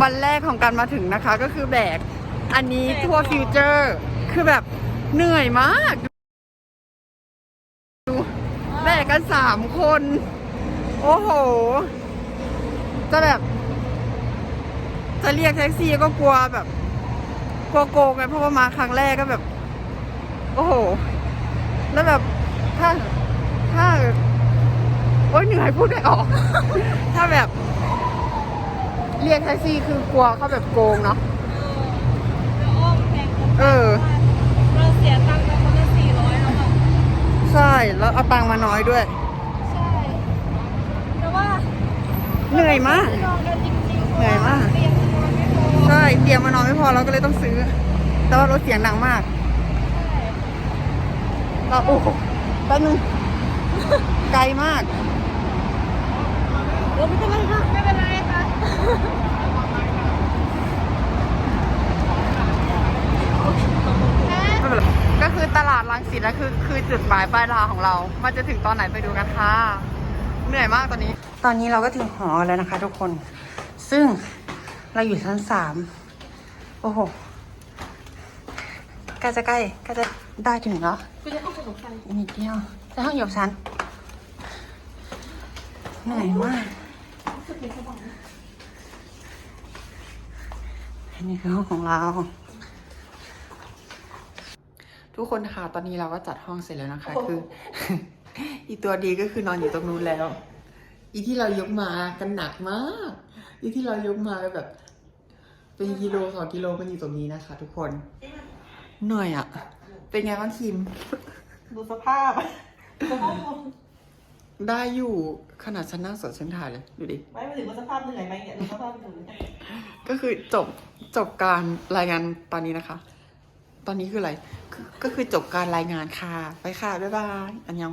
วันแรกของการมาถึงนะคะก็คือแบก อันนี้ทัวร์ฟิวเจอร์ คือแบบเหนื่อยมากดูแบกกันสามคน โอ้โห จะแบบ จะเรียกแท็กซี่ก็กลัวแบบ กลัวโกงไงเพราะว่ามาครั้งแรกก็แบบ โอ้โห แล้วแบบถ้าถ้าโอ๊ยเหนื่อยพูดไม่ออก ถ้าแบบ เรียกแท็กซี่คือกลัวเขาแบบโกงเนาะแล้วอ้อมแพงเออ เราเสียตังค์ไปคนละสี่ร้อยแล้วอะใช่ แล้วเอาตังค์มาน้อยด้วย ใช่ แต่ว่าเหนื่อยมาก นอนกันจริงๆเหนื่อยมากเตียงนอนไม่พอใช่ เตรียมมานอนไม่พอเราก็เลยต้องซื้อ แต่ว่ารถเสียงดังมาก เราโอ้โหแป๊บนึง ไกลมาก เออไม่เป็นไรค่ะไม่เป็นไรค่ะ ไม่เป็นไรก็คือต ลาดรังสิตนะคือคือจุดหมายปลายทางของเรา มันจะถึงตอนไหนไปดูกันค่ะ เหนื่อยมากตอนนี้ ตอนนี้เราก็ถึงหอแล้วนะคะ ทุกคน ซึ่งเราอยู่ชั้นสามโอ้โหใกล้จะใกล้ใกล้จะได้ถึงแล้วคุณจะเอาขนมไทยอีกนิดเดียวจะห้องหยบชั้นเหนื่อยมากอันนี้คือห้องของเรา ทุกคนค่ะตอนนี้เราก็จัดห้องเสร็จแล้วนะคะ คือ อีตัวดีก็คือนอนอยู่ตรงนู้นแล้ว อีที่เรายกมากันหนักมาก อีที่เรายกมาแบบ เป็นกิโลสองกิโลมันอยู่ตรงนี้นะคะ ทุกคนเหนื่อยอะเป็นไงบ้างคิม ดูสภาพได้อยู่ขนาดฉันนั่งสดฉันถ่ายเลย ดูดิไม่มาถึงว่าสภาพเหนื่อยไหมเนี่ยดูสภาพเหนื่อยก็คือจบจบการรายงานตอนนี้นะคะ ตอนนี้คืออะไรคือ ก็คือจบการรายงานค่ะ ไปค่ะ บ๊ายบาย อันยัง